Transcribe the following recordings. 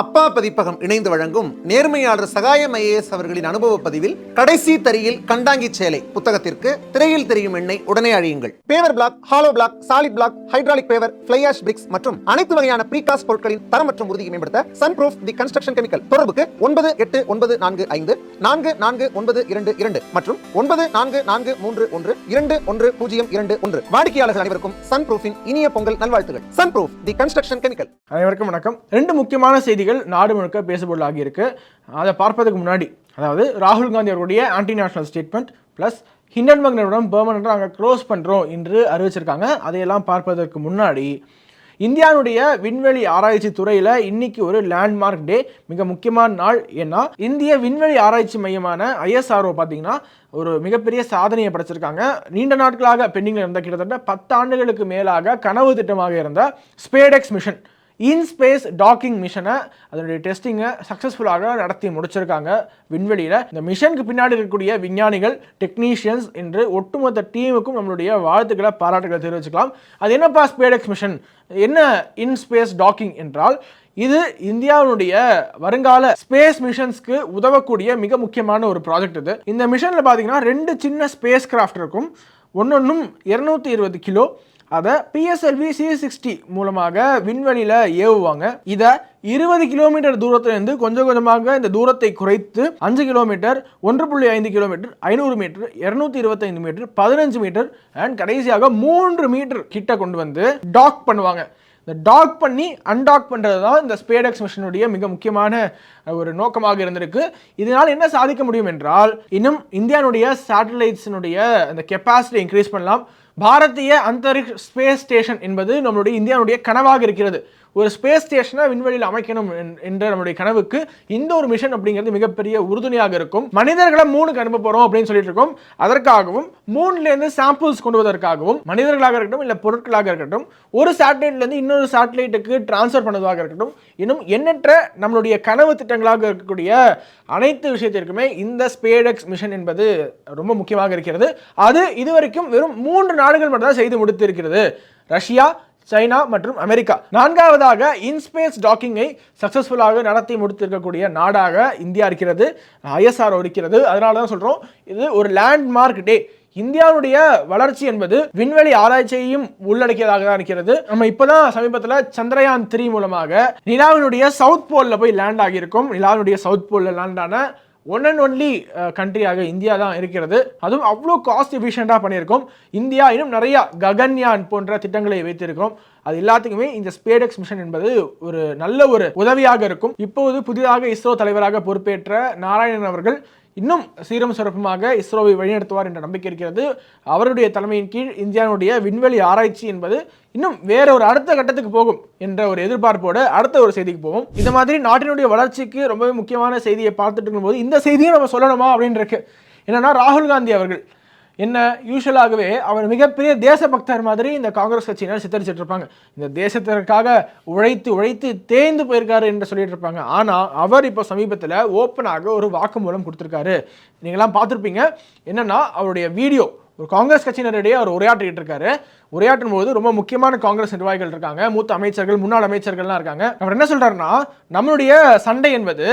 அப்பா பதிப்பகம் இணைந்து வழங்கும் நேர்மையாளர் சகாயம் ஐஏஎஸ் அவர்களின் அனுபவ பதிவில் கடைசி தரியில் கண்டாங்கி சேலை புத்தகத்திற்கு திரையில் தெரியும் எண்ணெய் உடனே அழியுங்கள். Paver block hollow block solid block hydraulic paver fly ash bricks மற்றும் அனைத்து வகையான ப்ரீகாஸ்ட் பொருட்களின் தரம் மற்றும் உறுதியை மேம்படுத்த Sun Proof the construction chemical தொடர்புக்கு ஒன்பது எட்டு ஒன்பது நான்கு ஐந்து நான்கு நான்கு ஒன்பது இரண்டு இரண்டு மற்றும் ஒன்பது நான்கு நான்கு மூன்று ஒன்று இரண்டு ஒன்று பூஜ்ஜியம் இரண்டு ஒன்று. வாடிக்கையாளர்கள் அனைவருக்கும் சன் ப்ரூஃபின் இனிய பொங்கல் நல்வாழ்த்துகள். Sun Proof the construction chemical அனைவருக்கும் வணக்கம். ரெண்டு முக்கியமான செய்தி செய்திகள் நாடு முழுக்க பேசுபொருளாகி இருக்கு அதை பார்ப்பதற்கு முன்னாடி அதாவது ராகுல் காந்தி அவருடைய anti national statement plus Hindenburg நிறுவனம் பெர்மனண்டாக அங்கே க்ளோஸ் பண்ணுறோம் என்று அறிவிச்சிருக்காங்க. அதையெல்லாம் பார்ப்பதற்கு முன்னாடி இந்தியாவுடைய விண்வெளி ஆராய்ச்சி துறையில் இன்னைக்கு ஒரு லேண்ட்மார்க் டே மிக முக்கியமான நாள் ஏன்னா இந்திய விண்வெளி ஆராய்ச்சி மையமான ஐஎஸ்ஆர்ஓ பார்த்தீங்கன்னா ஒரு மிகப்பெரிய சாதனையை படைச்சிருக்காங்க. நீண்ட நாட்களாக பெண்டிங்கில் இருந்த கிட்டத்தட்ட பத்து ஆண்டுகளுக்கு மேலாக கனவு திட்டமாக இருந்த SpaDeX mission in space docking மிஷனை அதனுடைய டெஸ்டிங்கை சக்ஸஸ்ஃபுல்லாக நடத்தி முடிச்சிருக்காங்க. விண்வெளியில் இந்த மிஷனுக்கு பின்னாடி இருக்கக்கூடிய விஞ்ஞானிகள் டெக்னீஷியன்ஸ் என்று ஒட்டுமொத்த டீமுக்கும் நம்மளுடைய வாழ்த்துக்களை பாராட்டுகளை தெரிவிச்சுக்கலாம். அது என்னப்பா ஸ்பேடெக்ஸ் மிஷன் என்ன இன் ஸ்பேஸ் டாக்கிங் என்றால் இது இந்தியாவுடைய வருங்கால ஸ்பேஸ் மிஷன்ஸ்க்கு உதவக்கூடிய மிக முக்கியமான ஒரு ப்ராஜெக்ட் இது. இந்த மிஷனில் பார்த்தீங்கன்னா ரெண்டு சின்ன ஸ்பேஸ் கிராஃப்ட் இருக்கும். ஒன்னொன்றும் இருநூத்தி இருபது கிலோ. அதை பிஎஸ்எல்வி சி சிக்ஸ்டி மூலமாக விண்வெளியில் ஏவுவாங்க. இதை இருபது கிலோமீட்டர் தூரத்திலிருந்து கொஞ்சம் கொஞ்சமாக இந்த தூரத்தை குறைத்து அஞ்சு கிலோமீட்டர் ஒன்று புள்ளி ஐந்து கிலோமீட்டர் ஐநூறு மீட்டர் இரநூத்தி இருபத்தைந்து மீட்டர் பதினஞ்சு மீட்டர் அண்ட் கடைசியாக மூன்று மீட்டர் கிட்ட கொண்டு வந்து டாக் பண்ணுவாங்க. இந்த டாக் பண்ணி அன்டாக் பண்ணுறது தான் இந்த ஸ்பேடெக்ஸ் மிஷனுடைய மிக முக்கியமான ஒரு நோக்கமாக இருந்திருக்கு. இதனால் என்ன சாதிக்க முடியும் என்றால் இன்னும் இந்தியானுடைய சேட்டலைட்ஸினுடைய அந்த கெப்பாசிட்டி இன்க்ரீஸ் பண்ணலாம். பாரதிய அந்தரிக்ஷ் ஸ்பேஸ் ஸ்டேஷன் என்பது நம்மளுடைய இந்தியாவுடைய கனவாக இருக்கிறது. ஒரு ஸ்பேஸ் ஸ்டேஷனை விண்வெளியில் அமைக்கணும் என்- என்ற நம்முடைய கனவுக்கு இந்த ஒரு மிஷன் அப்படிங்கிறது மிகப்பெரிய உறுதுணையாக இருக்கும். மனிதர்களை மூணுக்கு அனுப்ப போறோம் அப்படின்னு சொல்லிட்டு இருக்கோம். அதற்காகவும் மூணுலேருந்து சாம்பிள்ஸ் கொண்டு வருவதற்காகவும் மனிதர்களாக இருக்கட்டும் இல்லை பொருட்களாக இருக்கட்டும் ஒரு சேட்டலைட்லேருந்து இன்னொரு சேட்டலைட்டுக்கு டிரான்ஸ்ஃபர் பண்ணுவதாக இருக்கட்டும் இன்னும் எண்ணற்ற நம்மளுடைய கனவு திட்டங்களாக இருக்கக்கூடிய அனைத்து விஷயத்திற்குமே இந்த ஸ்பேடெக்ஸ் மிஷன் என்பது ரொம்ப முக்கியமாக இருக்கிறது. அது இதுவரைக்கும் வெறும் மூன்று நாடுகள் மட்டும் தான் செய்து முடித்திருக்கிறது. ரஷ்யா சைனா மற்றும் அமெரிக்கா. நான்காவதாக இன்ஸ்பேஸ் டாக்கிங்கை சக்சஸ்ஃபுல்லாக நடத்தி முடித்திருக்கக்கூடிய நாடாக இந்தியா இருக்கிறது. ஐஎஸ்ஆர் இருக்கிறது. அதனால தான் சொல்கிறோம் இது ஒரு லேண்ட்மார்க் டே இந்தியாவுடைய வளர்ச்சி என்பது விண்வெளி ஆராய்ச்சியையும் உள்ளடக்கியதாக தான் இருக்கிறது. நம்ம இப்போதான் சமீபத்தில் சந்திரயான் த்ரீ மூலமாக நிலாவினுடைய சவுத் போலில் போய் லேண்ட் ஆகியிருக்கும். நிலாவினுடைய சவுத் போலில் லேண்டான ஒன் அண்ட் ஒன்லி கண்ட்ரியாக இந்தியா தான் இருக்கிறது. அதுவும் அவ்வளோ காஸ்ட் எஃபிஷியண்டாக பண்ணியிருக்கோம். இந்தியா இன்னும் நிறையா ககன்யான் போன்ற திட்டங்களை வைத்திருக்கிறோம். அது எல்லாத்துக்குமே இந்த ஸ்பேடெக்ஸ் மிஷன் என்பது ஒரு நல்ல ஒரு உதவியாக இருக்கும். இப்போது புதிதாக இஸ்ரோ தலைவராக பொறுப்பேற்ற நாராயணன் அவர்கள் இன்னும் சீரம் சிறப்புமாக இஸ்ரோவை வழிநடத்துவார் என்ற நம்பிக்கை இருக்கிறது. அவருடைய தலைமையின் கீழ் இந்தியாவுடைய விண்வெளி ஆராய்ச்சி என்பது இன்னும் வேற ஒரு அடுத்த கட்டத்துக்கு போகும் என்ற ஒரு எதிர்பார்ப்போடு அடுத்த ஒரு செய்திக்கு போவோம். இந்த மாதிரி நாட்டினுடைய வளர்ச்சிக்கு ரொம்பவே முக்கியமான செய்தியை பார்த்துட்டு இருக்கும்போது இந்த செய்தியை நம்ம சொல்லணுமா அப்படின்னு இருக்கு. என்னன்னா ராகுல் காந்தி அவர்கள் என்ன யூஸ்வலாகவே அவர் மிகப்பெரிய தேசபக்தர் மாதிரி இந்த காங்கிரஸ் கட்சியினர் சித்தரிச்சிட்டு இருப்பாங்க இந்த தேசத்திற்காக உழைத்து உழைத்து தேய்ந்து போயிருக்காரு என்று சொல்லிட்டு இருப்பாங்க ஆனால் அவர் இப்போ சமீபத்தில் ஓப்பனாக ஒரு வாக்குமூலம் கொடுத்துருக்காரு. நீங்களாம் பார்த்துருப்பீங்க. என்னென்னா அவருடைய வீடியோ ஒரு காங்கிரஸ் கட்சியினரிடையே அவர் உரையாற்றிட்டு இருக்காரு. உரையாற்றும் போது ரொம்ப முக்கியமான காங்கிரஸ் நிர்வாகிகள் இருக்காங்க. மூத்த அமைச்சர்கள் முன்னாள் அமைச்சர்கள்லாம் இருக்காங்க. அவர் என்ன சொல்றாருன்னா நம்மளுடைய சண்டை என்பது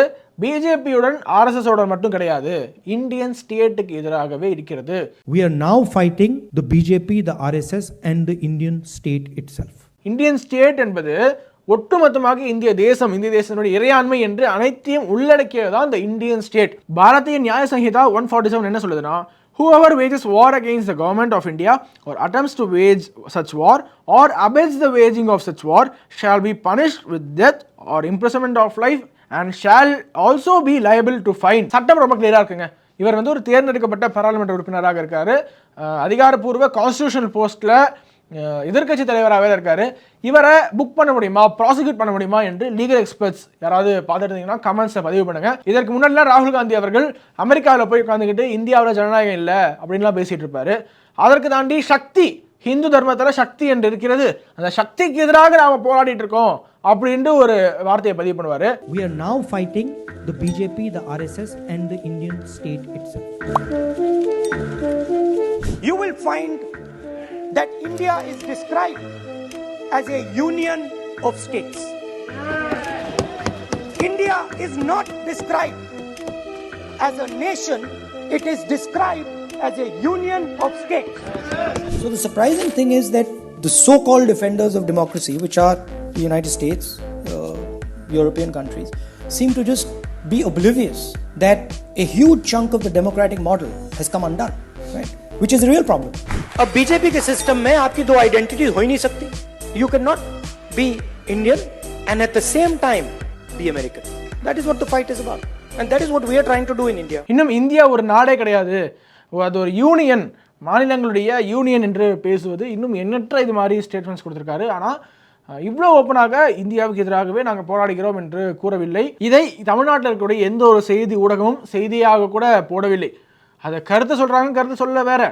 பிஜேபியுடன் ஆர்எஸ்எஸோட மட்டும் கிடையாது இந்தியன் ஸ்டேட்டுக்கு எதிராகவே இருக்கிறது. We are now fighting the BJP, the RSS, and the Indian state itself. Indian state என்பது ஒட்டுமொத்தமாக இந்திய தேசம் இந்திய தேசத்தினுடைய இறையாண்மை என்று அனைத்தையும் உள்ளடக்கியது தான் இந்த இந்தியன் ஸ்டேட். பாரதிய நியாய சங்கீதா ஒன் ஃபார்ட்டி செவன் என்ன சொல்லுதுன்னா whoever wages war against the government of India or attempts to wage such war or abets the waging of such war shall be punished with death or imprisonment of life and shall also be liable to fine சட்டம் ரொம்ப கிளியரா இருக்குங்க இவர் வந்து ஒரு தேர்ந்தெடுக்கப்பட்ட பாராளுமன்ற உறுப்பினராக இருக்காரு அதிகாரப்பூர்வ கான்ஸ்டியூஷனல் போஸ்ட்ல எதிர்க்கட்சி தலைவராகவே இருக்காரு. இவரை புக் பண்ண முடியுமா? ப்ராசிக்யூட் பண்ண முடியுமா என்று லீகல் எக்ஸ்பர்ட்ஸ் யாராவது பார்த்துருந்தீங்கன்னா கமெண்ட்ஸை பதிவு பண்ணுங்க. இதற்கு முன்னாடிலாம் ராகுல் காந்தி அவர்கள் அமெரிக்காவில் போய் உட்காந்துக்கிட்டு இந்தியாவில் ஜனநாயகம் இல்லை அப்படின்லாம் பேசிட்டு இருப்பாரு. அதற்கு தாண்டி சக்தி ஹிந்து தர்மத்தில் சக்தி என்று இருக்கிறது. அந்த சக்திக்கு எதிராக நாம போராடிட்டு இருக்கோம் அப்படின்ட்டு ஒரு வார்த்தையை பதிவு பண்ணுவாரு. We are now fighting the BJP, the RSS, and the Indian state itself. you will find that India is described as a union of states. India is not described as a nation, it is described as a union of states. So the surprising thing is that the so-called defenders of democracy, which are the United States, uh, European countries, seem to just be oblivious that a huge chunk of the democratic model has come undone, right? Which is a real problem. अब BJP के system में आपकी दो identity हो ही नहीं सकती you can not be Indian and at the same time be American that is what the fight is about and that is what we are trying to do in India இன்னும் India ஒரு நாடே கிடையாது ஓ, அது ஒரு union மாநிலங்களுடைய union என்று பேசுவது இன்னும் எண்ணற்ற இது மாதிரி ஸ்டேட்மெண்ட்ஸ் கொடுத்துருக்காரு ஆனால் இவ்வளோ ஓப்பனாக இந்தியாவுக்கு எதிராகவே நாங்கள் போராடுகிறோம் என்று கூறவில்லை இதை தமிழ்நாட்டில் இருக்கக்கூடிய எந்த ஒரு செய்தி ஊடகமும் செய்தியாக கூட போடவில்லை அதை கருத்து சொல்கிறாங்க கருத்து சொல்ல வேற.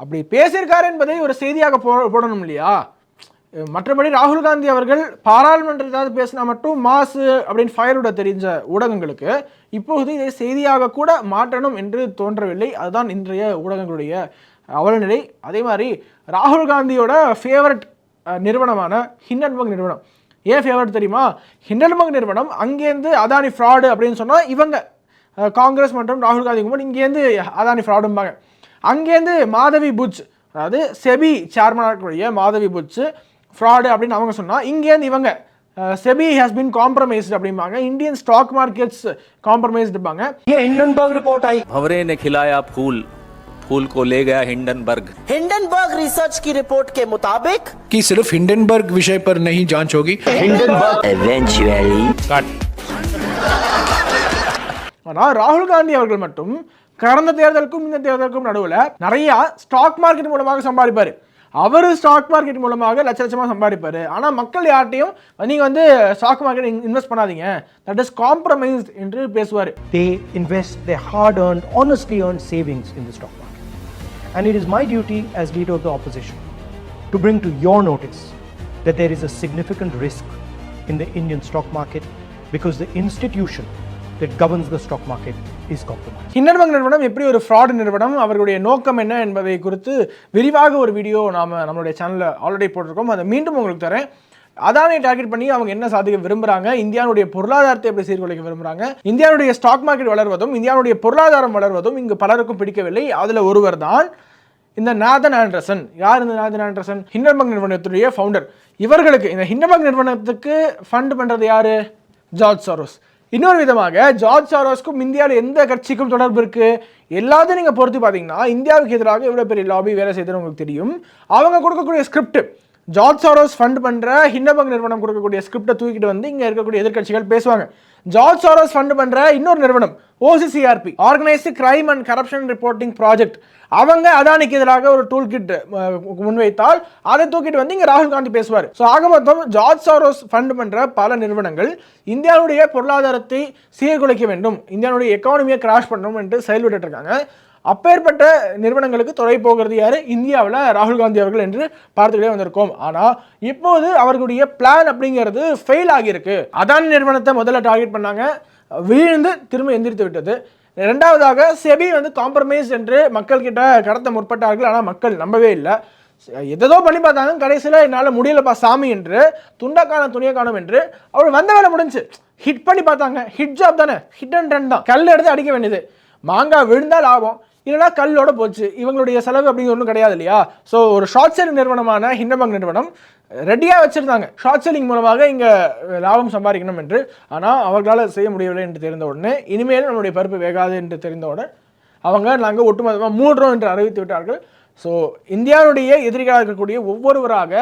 அப்படி பேசியிருக்காரு என்பதை ஒரு செய்தியாக போ போடணும் இல்லையா? மற்றபடி ராகுல் காந்தி அவர்கள் பாராளுமன்ற ஏதாவது பேசினா மட்டும் மாசு அப்படின்னு ஃபயர் தெரிஞ்ச ஊடகங்களுக்கு இப்போது இதை செய்தியாக கூட மாற்றணும் என்று தோன்றவில்லை. அதுதான் இன்றைய ஊடகங்களுடைய அவலநிலை. அதே மாதிரி ராகுல் காந்தியோட ஃபேவரட் நிறுவனமான ஹிண்டன்பர்க் நிறுவனம். ஏன் ஃபேவரட் தெரியுமா? ஹிண்டன்பர்க் நிறுவனம் அங்கேருந்து அதானி ஃப்ராடு அப்படின்னு சொன்னால் இவங்க காங்கிரஸ் மற்றும் ராகுல் காந்தி கும்பல் இங்கேருந்து அதானி ஃப்ராடும்பாங்க அங்கேருந்து மாதவி புட்ச் அதாவது செபி சேர்மனாக இருக்கக்கூடிய மாதவி புட்ச் ஃப்ராடு அப்படின்னு அவங்க சொன்னால் இங்கேருந்து இவங்க செபி ஹேஸ் been compromised அப்படிம்பாங்க இந்தியன் ஸ்டாக் மார்க்கெட்ஸ் காம்ப்ரமைஸ்டுப்பாங்க ये हिंडनबर्ग रिपोर्ट आई भंवरे ने खिलाया फूल फूल को ले गया हिंडनबर्ग हिंडनबर्ग रिसर्च की रिपोर्ट के मुताबिक कि सिर्फ हिंडनबर्ग विषय पर नहीं जांच होगी ஆனால் ராகுல் காந்தி அவர்கள் மட்டும் கடந்த தேர்தலுக்கும் இந்த தேர்தலுக்கும் நடுவில் நிறையா ஸ்டாக் மார்க்கெட் மூலமாக சம்பாதிப்பார் அவர் ஸ்டாக் மார்க்கெட் மூலமாக லட்ச லட்சமாக சம்பாதிப்பார் ஆனால் மக்கள் யார்ட்டையும் நீங்கள் வந்து ஸ்டாக் மார்க்கெட் இன்வெஸ்ட் பண்ணாதீங்க தட் இஸ் காம்ப்ரமைஸ்ட் என்று பேசுவார் they invest they hard earn honestly earn savings in the stock market and it is my duty as lead of the opposition to bring to your notice that there is a significant risk in the Indian stock market because the institution that governs the stock market is compromised. Hindenburg நிறுவனம் எப்படி ஒரு fraud நிறுவனம்? அவர்களுடைய நோக்கம் என்ன என்பதை குறித்து விரிவாக ஒரு வீடியோ நாம் நம்மளுடைய சேனலில் ஆல்ரெடி போட்டிருக்கோம். அதை மீண்டும் உங்களுக்கு தரேன். அதானே டார்கெட் பண்ணி அவங்க என்ன சாதிக்க விரும்புகிறாங்க இந்தியாவுடைய பொருளாதாரத்தை எப்படி சீர்குலைக்க விரும்புகிறாங்க இந்தியாவுடைய ஸ்டாக் மார்க்கெட் வளர்வதும் இந்தியாவுடைய பொருளாதாரம் வளர்வதும் இங்கு பலருக்கும் பிடிக்கவில்லை. அதில் ஒருவர் தான் இந்த நாதன் ஆண்டர்சன். யார் இந்த நாதன் ஆண்டர்சன்? ஹிண்டன்பர்க் நிறுவனத்துடைய ஃபவுண்டர் இவர்களுக்கு இந்த ஹிண்டன்பர்க் நிறுவனத்துக்கு ஃபண்ட் பண்ணுறது யார்? George Soros. இன்னொரு விதமாக ஜார்ஜ் சாரோஸ்க்கும் இந்தியாவில் எந்த கட்சிக்கும் தொடர்பு இருக்கு? எல்லாத்தையும் நீங்கள் பொறுத்து பார்த்தீங்கன்னா இந்தியாவுக்கு எதிராக எவ்வளோ பெரிய லாபி வேலை செய்தது உங்களுக்கு தெரியும். அவங்க கொடுக்கக்கூடிய ஸ்கிரிப்ட் ஜார்ஜ் சாரோஸ் ஃபண்ட் பண்ணுற ஹிண்டபங் நிறுவனம் கொடுக்கக்கூடிய ஸ்கிரிப்டை தூக்கிட்டு வந்து இங்கே இருக்கக்கூடிய எதிர்கட்சிகள் பேசுவாங்க. ஜார்ஜ் சாரோஸ் ஃபண்ட் பண்ணுற இன்னொரு நிறுவனம் OCCRP organised crime and corruption reporting project அவங்க அதானிக்கு எதிராக ஒரு டூல் கிட் முன்வைத்தால் அதை தூக்கிட்டு வந்து இங்கே ராகுல் காந்தி பேசுவார். ஸோ ஆக மொத்தம் ஜார்ஜ் சாரோஸ் ஃபண்ட் பண்ணுற பல நிறுவனங்கள் இந்தியாவுடைய பொருளாதாரத்தை சீர்குலைக்க வேண்டும் இந்தியாவுடைய எக்கானமியை கிராஷ் பண்ணணும் என்று செயல்பட்டு இருக்காங்க. அப்பேற்பட்ட நிறுவனங்களுக்கு துறை போகிறது யார்? இந்தியாவில் ராகுல் காந்தி அவர்கள் என்று பார்த்துக்கிட்டே வந்திருக்கோம். ஆனால் இப்போது அவர்களுடைய பிளான் அப்படிங்கிறது ஃபெயில் ஆகியிருக்கு. அதான் நிறுவனத்தை முதல்ல டார்கெட் பண்ணாங்க. வீழ்ந்து திரும்ப எந்திரித்து விட்டது. ரெண்டாவதாக செபி வந்து காம்ப்ரமைஸ் என்று மக்கள்கிட்ட கடத்த முற்பட்டார்கள். ஆனால் மக்கள் நம்பவே இல்லை. எதோ பண்ணி பார்த்தாங்க கடைசியில் என்னால் முடியலப்பா சாமி என்று துண்டக்கான துணியை காணும் என்று அவர் வந்த வேலை முடிஞ்சு. ஹிட் பண்ணி பார்த்தாங்க. ஹிட் ஜாப் தானே. ஹிட் அண்ட் ரன் தான். கல் எடுத்து அடிக்க வேண்டியது. மாங்காய் விழுந்தால் லாபம் இல்லைனா கல்லோட போச்சு. இவங்களுடைய செலவு அப்படிங்கிற ஒன்றும் கிடையாது இல்லையா? ஸோ ஒரு ஷார்ட் செல் நிறுவனமான ஹிண்டபங் நிறுவனம் ரெடியாக வச்சுருந்தாங்க. ஷார்ட் செல்லிங் மூலமாக இங்கே லாபம் சம்பாதிக்கணும் என்று. ஆனால் அவர்களால் செய்ய முடியவில்லை என்று தெரிந்த உடனே இனிமேல் நம்மளுடைய பருப்பு வேகாது என்று தெரிந்தவுடன் அவங்க நாங்கள் ஒட்டுமொத்தமாக மூடுறோம் என்று அறிவித்து விட்டார்கள். ஸோ இந்தியாவுடைய எதிரிகளாக இருக்கக்கூடிய ஒவ்வொருவராக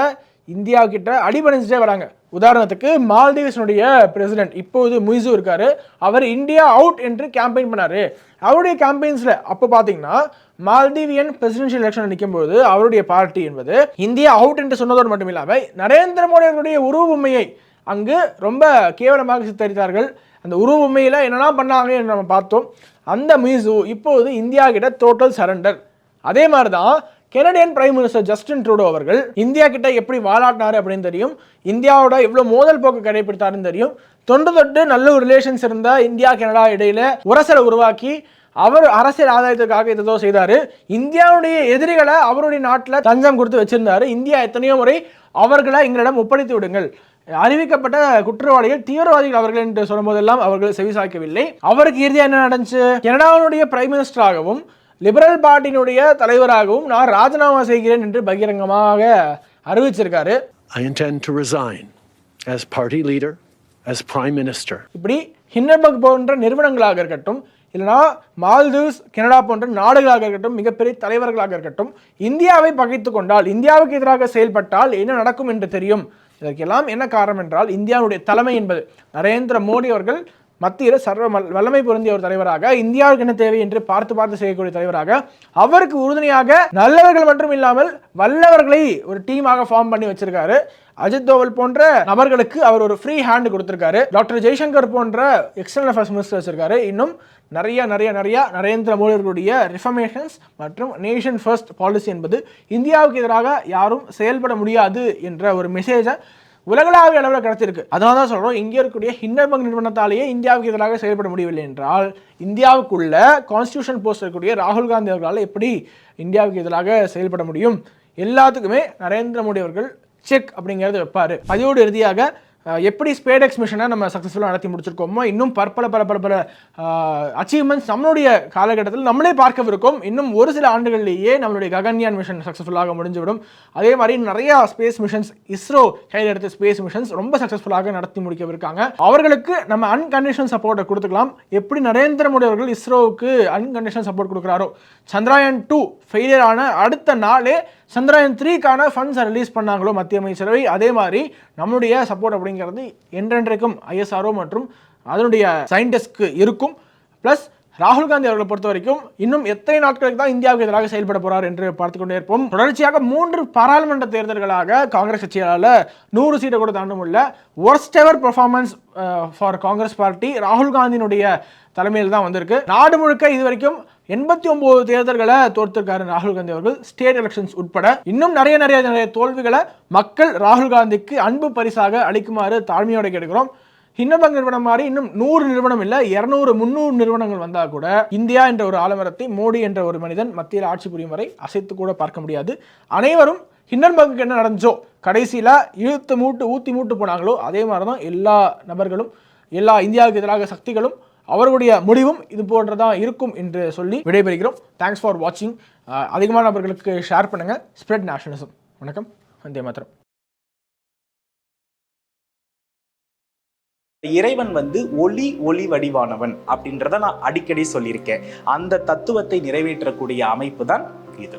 இந்தியா கிட்ட அடிபணிஞ்சிட்டே வராங்க. உதாரணத்துக்கு மால்தீவ்ஸினுடைய பிரசிடென்ட் இப்போது முய்சு இருக்கார். அவர் இந்தியா அவுட் என்று கேம்பெயின் பண்ணார். அவருடைய கேம்பெயின்ஸில் அப்போ பார்த்தீங்கன்னா மால்தீவியன் பிரசிடென்ஷியல் எலெக்ஷன் நிற்கும்போது அவருடைய பார்ட்டி என்பது இந்தியா அவுட் என்று சொன்னதோடு மட்டும் இல்லாமல் நரேந்திர மோடி அவருடைய உருவ அங்கு ரொம்ப கேவலமாக சித்தரித்தார்கள். அந்த உருவமையில் என்னெல்லாம் பண்ணாங்க என்று நம்ம பார்த்தோம். அந்த மியூசு இப்போது இந்தியா கிட்ட டோட்டல் சரண்டர் அதே மாதிரி தான் Canadian prime minister Justin Trudeau அவர்கள் இந்தியா கிட்ட எப்படி வாலாட்டினாரு அப்படின்னு தெரியும் இந்தியாவோட எவ்வளோ மோதல் போக்கு கடைபிடித்தாருன்னு தெரியும். தொன்று தொட்டு நல்ல ஒரு ரிலேஷன்ஸ் இருந்த இந்தியா கனடா இடையில உரசலை உருவாக்கி அவர் அரசியல் ஆதாயத்துக்காக ஏதோ செய்தாரு. இந்தியாவுடைய எதிரிகளை அவருடைய நாட்டில் தஞ்சம் கொடுத்து வச்சிருந்தாரு. இந்தியா எத்தனையோ முறை அவர்களை எங்களிடம் ஒப்படைத்து விடுங்கள். அறிவிக்கப்பட்ட குற்றவாளிகள் தீவிரவாதிகள் அவர்கள் என்று சொல்லும்போதெல்லாம் அவர்கள் செவிசாய்க்கவில்லை. அவருக்கு இறுதியாக என்ன நடந்துச்சு? கனடாவினுடைய பிரைம் மினிஸ்டராகவும் லிபரல் பார்ட்டியினுடைய தலைவராகவும் நான் ராஜினாமா செய்கிறேன் என்று பகிரங்கமாக அறிவிச்சிருக்காரு I intend to resign as party leader, as prime minister. இப்படி ஹிண்டன்பர்க் போன்ற நிறுவனங்களாக இருக்கட்டும் இல்லைனா மால்தீவ்ஸ் கனடா போன்ற நாடுகளாக இருக்கட்டும் மிகப்பெரிய தலைவர்களாக இருக்கட்டும் இந்தியாவை பகைத்து கொண்டால் இந்தியாவுக்கு எதிராக செயல்பட்டால் என்ன நடக்கும் என்று தெரியும் இதற்கெல்லாம் என்ன காரணம் என்றால் இந்தியாவுடைய தலைமை என்பது நரேந்திர மோடி அவர்கள் மத்தியில் சர்வ மல்- வல்லமை பொருந்திய ஒரு தலைவராக இந்தியாவுக்கு என்ன தேவை என்று பார்த்து பார்த்து செய்யக்கூடிய தலைவராக அவருக்கு உறுதுணையாக நல்லவர்கள் மட்டும் இல்லாமல் வல்லவர்களை ஒரு டீமாக ஃபார்ம் பண்ணி வச்சிருக்காரு. அஜித் தோவல் போன்ற நபர்களுக்கு அவர் ஒரு ஃப்ரீ ஹேண்ட் கொடுத்துருக்காரு. டாக்டர் ஜெய்சங்கர் போன்ற எக்ஸ்டர்னல் அஃபேர்ஸ் மினிஸ்டர் வச்சிருக்காரு. இன்னும் நிறைய நிறைய நிறைய நரேந்திர மோடி அவர்களுடைய ரிஃபர்மேஷன்ஸ் மற்றும் நேஷன் ஃபர்ஸ்ட் பாலிசி என்பது இந்தியாவுக்கு எதிராக யாரும் செயல்பட முடியாது என்ற ஒரு மெசேஜை உலகளாவிய அளவில் கிடைச்சிருக்கு. அதனால தான் சொல்கிறோம் இங்கே இருக்கக்கூடிய ஹிண்டன்பர்க் நிறுவனத்தாலேயே இந்தியாவுக்கு எதிராக செயல்பட முடியவில்லை என்றால் இந்தியாவுக்குள்ள கான்ஸ்டியூஷன் போஸ்ட் இருக்கக்கூடிய ராகுல் காந்தி அவர்களால் எப்படி இந்தியாவுக்கு எதிராக செயல்பட முடியும்? எல்லாத்துக்குமே நரேந்திர மோடி அவர்கள் செக் அப்படிங்கிறது வைப்பார். அதோடு இறுதியாக எப்படி ஸ்பேடெக்ஸ் மிஷனை நம்ம சக்ஸஸ்ஃபுல்லாக நடத்தி முடிச்சிருக்கோமோ இன்னும் பற்பல பல பல பல அச்சீவ்மெண்ட்ஸ் நம்மளுடைய காலகட்டத்தில் நம்மளே பார்க்கவிருக்கோம் இன்னும் ஒரு சில ஆண்டுகள்லேயே நம்மளுடைய ககன்யான் மிஷன் சக்ஸஸ்ஃபுல்லாக முடிஞ்சுவிடும். அதே மாதிரி நிறையா ஸ்பேஸ் மிஷன்ஸ் இஸ்ரோ கையில் எடுத்த ஸ்பேஸ் மிஷன்ஸ் ரொம்ப சக்ஸஸ்ஃபுல்லாக நடத்தி முடிக்கவிருக்காங்க. அவர்களுக்கு நம்ம அன்கண்டிஷனல் சப்போர்ட்டை கொடுத்துக்கலாம். எப்படி நரேந்திர மோடி அவர்கள் இஸ்ரோவுக்கு அன்கண்டிஷனல் சப்போர்ட் கொடுக்குறாரோ சந்திராயன் டூ ஃபெயிலியர் ஆன அடுத்த நாளே சந்திராயன் த்ரீக்கான ஃபண்ட்ஸை ரிலீஸ் பண்ணாங்களோ மத்திய அமைச்சரவை அதே மாதிரி நம்முடைய சப்போர்ட் அப்படிங்கிறது என்றென்றைக்கும் ஐஎஸ்ஆர்ஓ மற்றும் அதனுடைய சயின்டிஸ்ட்க்கு இருக்கும். ப்ளஸ் ராகுல் காந்தி அவர்களை பொறுத்த வரைக்கும் இன்னும் எத்தனை நாட்களுக்கு தான் இந்தியாவுக்கு எதிராக செயல்பட போறார் என்று பார்த்து கொண்டே இருப்போம் தொடர்ச்சியாக மூன்று பாராளுமன்ற தேர்தல்களாக காங்கிரஸ் கட்சியால் நூறு சீட்டை கூட தாண்டும் உள்ள worst ever performance for Congress party ராகுல் காந்தியினுடைய தலைமையில் தான் வந்திருக்கு. நாடு முழுக்க இது வரைக்கும் எண்பத்தி ஒன்பது தேர்தல்களை தோர்த்திருக்காரு ராகுல் காந்தி அவர்கள் ஸ்டேட் எலெக்ஷன்ஸ் உட்பட இன்னும் நிறைய நிறைய நிறைய தோல்விகளை மக்கள் ராகுல் காந்திக்கு அன்பு பரிசாக அளிக்குமாறு தாழ்மையோட கேட்கிறோம் ஹிண்டன்பர்க் நிறுவனம் மாதிரி இன்னும் நூறு நிறுவனம் இல்லை இரநூறு முந்நூறு நிறுவனங்கள் வந்தால் கூட இந்தியா என்ற ஒரு ஆலமரத்தை மோடி என்ற ஒரு மனிதன் மத்தியில் ஆட்சி புரியும் வரை அசைத்து கூட பார்க்க முடியாது. அனைவரும் ஹிண்டன்பர்க்கு என்ன நடந்துச்சோ கடைசியில் இழுத்து மூட்டு ஊத்தி மூட்டு போனாங்களோ அதே மாதிரி தான் எல்லா நபர்களும் எல்லா இந்தியாவுக்கு எதிராக சக்திகளும் அவர்களுடைய முடிவும் இது போன்றதான் இருக்கும் என்று சொல்லி விடைபெறுகிறோம். தேங்க்ஸ் ஃபார் வாட்சிங் அதிகமான நபர்களுக்கு ஷேர் பண்ணுங்க. ஸ்ப்ரெட் நேஷனலிசம் வணக்கம். வந்தே மாத்திரம் இறைவன் வந்து ஒளி ஒளி வடிவானவன் அப்படின்றத நான் அடிக்கடி சொல்லியிருக்கேன். அந்த தத்துவத்தை நிறைவேற்றக்கூடிய அமைப்பு தான் இது.